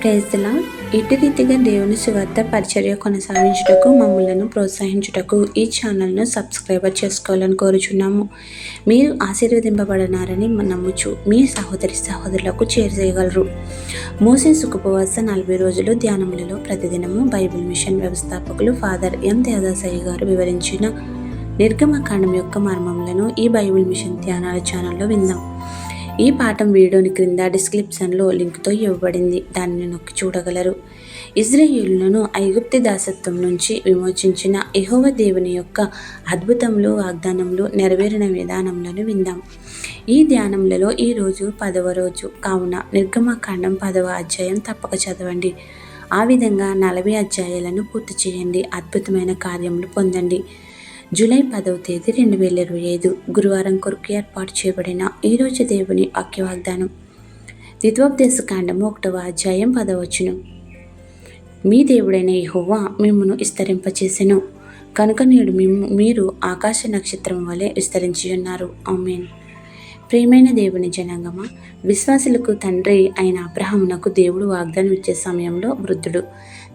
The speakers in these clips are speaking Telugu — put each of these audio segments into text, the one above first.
ప్రేజ్లా ఇటు రీతిగా దేవుని సువార్త పరిచర్య కొనసాగించుటకు మమ్మలను ప్రోత్సహించుటకు ఈ ఛానల్ను సబ్స్క్రైబర్ చేసుకోవాలని కోరుచున్నాము. మీరు ఆశీర్వదింపబడినారని నమ్ముచు మీ సహోదరి సహోదరులకు చేరుచేయగలరు మోసే సుఖపవాస నలభై రోజులు ధ్యానములలో ప్రతిదినము బైబిల్ మిషన్ వ్యవస్థాపకులు ఫాదర్ ఎం దేవదాసయ్య గారు వివరించిన నిర్గమకాండం యొక్క మర్మములను ఈ బైబిల్ మిషన్ ధ్యానాల ఛానల్లో విందాం. ఈ పాఠం వీడియోని క్రింద డిస్క్రిప్షన్లో లింక్తో ఇవ్వబడింది. దానిని నొక్కి చూడగలరు. ఇజ్రాయేలులను ఐగుప్తి దాసత్వం నుంచి విమోచించిన ఎహోవ దేవుని యొక్క అద్భుతములు వాగ్దానములు నెరవేరిన విధానములను విందాం. ఈ ధ్యానములలో ఈరోజు పదవ రోజు కావున నిర్గమకాండం పదవ అధ్యాయం తప్పక చదవండి. ఆ విధంగా నలభై అధ్యాయాలను పూర్తి చేయండి. అద్భుతమైన కార్యములు పొందండి. జూలై పదవ తేదీ రెండు వేల ఇరవై ఐదు గురువారం కొరకు ఏర్పాటు చేయబడిన ఈరోజు దేవుని వాక్య వాగ్దానం ద్వితోపదేశ కాండము ఒకటవ అధ్యాయం పదవచ్చును మీ దేవుడైన యహోవా మిమ్మను విస్తరింపచేసెను. కనుక నేడు మిమ్ము మీరు ఆకాశ నక్షత్రం వలె విస్తరించి ఉన్నారు ఆమెన్. ప్రియమైన దేవుని జనాంగమ విశ్వాసులకు తండ్రి అయిన అబ్రహమునకు దేవుడు వాగ్దానం ఇచ్చే సమయంలో వృద్ధుడు.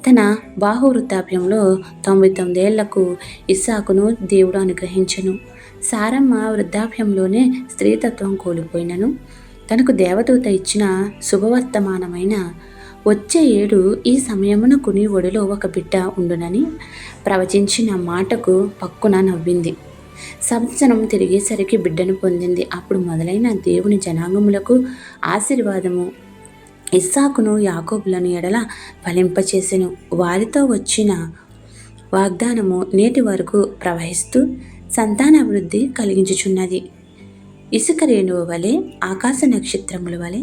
తన బాహు వృద్ధాప్యంలో తొంభై తొమ్మిదేళ్ళకు ఇస్సాకును దేవుడు అనుగ్రహించను. సారమ్మ వృద్ధాప్యంలోనే స్త్రీతత్వం కోల్పోయినను. తనకు దేవదూత ఇచ్చిన శుభవర్తమానమైన వచ్చే ఏడు ఈ సమయమున కుని ఒడిలో ఒక బిడ్డ ఉండునని ప్రవచించిన మాటకు పక్కున నవ్వింది. సంవత్సరం తిరిగేసరికి బిడ్డను పొందింది. అప్పుడు మొదలైన దేవుని జనాంగములకు ఆశీర్వాదము ఇస్సాకును యాకోబులను ఎడల ఫలింపచేసెను. వారితో వచ్చిన వాగ్దానము నేటి వరకు ప్రవహిస్తూ సంతానాభివృద్ధి కలిగించుచున్నది. ఇసుక రేణువు వలె ఆకాశ నక్షత్రముల వలె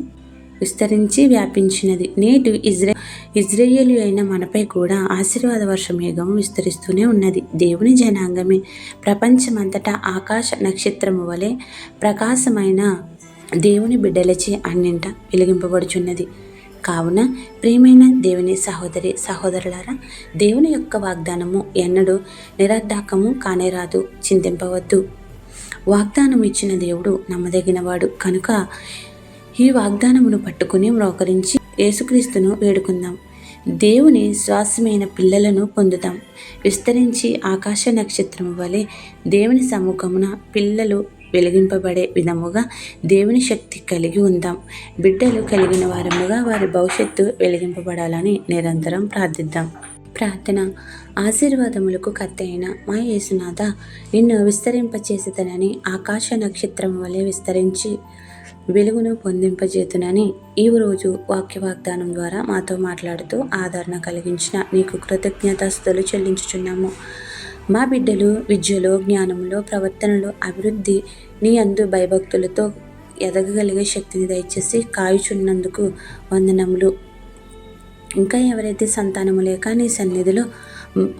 విస్తరించి వ్యాపించినది. నేటి ఇజ్రా ఇజ్రాయేలు అయిన మనపై కూడా ఆశీర్వాద వర్ష మేఘం విస్తరిస్తూనే ఉన్నది. దేవుని జనాంగమే. ప్రపంచమంతటా ఆకాశ నక్షత్రము వలె ప్రకాశమైన దేవుని బిడ్డలచే అన్నింట వెలిగింపబడుచున్నది. కావున ప్రియమైన దేవుని సహోదరి సహోదరులారా దేవుని యొక్క వాగ్దానము ఎన్నడూ నిరర్ధాకము కానేరాదు చింతింపవద్దు. వాగ్దానం ఇచ్చిన దేవుడు నమ్మదగినవాడు. కనుక ఈ వాగ్దానమును పట్టుకుని మ్రోకరించి యేసుక్రీస్తును వేడుకుందాం. దేవుని శ్వాసమైన పిల్లలను పొందుతాం విస్తరించి ఆకాశ నక్షత్రము వలె దేవుని సముఖమున పిల్లలు వెలిగింపబడే విధముగా దేవుని శక్తి కలిగి ఉందాం. బిడ్డలు కలిగిన వారముగా వారి భవిష్యత్తు వెలిగింపబడాలని నిరంతరం ప్రార్థిద్దాం. ప్రార్థన. ఆశీర్వాదములకు కత్తి అయిన మా యేసునాథ నిన్ను విస్తరింపచేసేతనని ఆకాశ నక్షత్రం వలె విస్తరించి వెలుగును పొందింపజేతునని ఈ రోజు వాక్య వాగ్దానం ద్వారా మాతో మాట్లాడుతూ ఆదరణ కలిగించిన నీకు కృతజ్ఞతాస్తులు చెల్లించుచున్నాము. మా బిడ్డలు విద్యలో జ్ఞానంలో ప్రవర్తనలో అభివృద్ధి నీ అందు భయభక్తులతో ఎదగగలిగే శక్తిని దయచేసి కాయుచున్నందుకు వందనములు. ఇంకా ఎవరైతే సంతానము లేక నీ సన్నిధిలో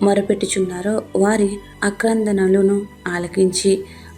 మొరపెట్టుచున్నారో వారి అక్రందనలను ఆలకించి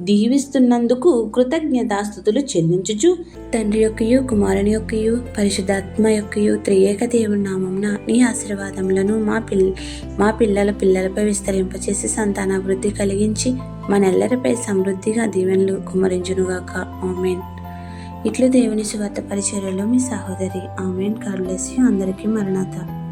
దీవిస్తున్నందుకు కృతజ్ఞతాస్థుతులు చెల్లించుచు. తండ్రి యొక్కయు కుమారుని యొక్కయు పరిశుద్ధాత్మ యొక్కయు త్రియేక దేవుని నామంన నీ ఆశీర్వాదములను మా పిల్ మా పిల్లల పిల్లలపై విస్తరింపచేసి సంతానాభివృద్ధి కలిగించి మనెల్లరిపై సమృద్ధిగా దీవెనలు కుమరించునుగాక ఆమెన్. ఇట్లు దేవుని సువార్త పరిచర్యలో మీ సహోదరి ఆమెన్. కార్లెస్ అందరికీ మరణాత.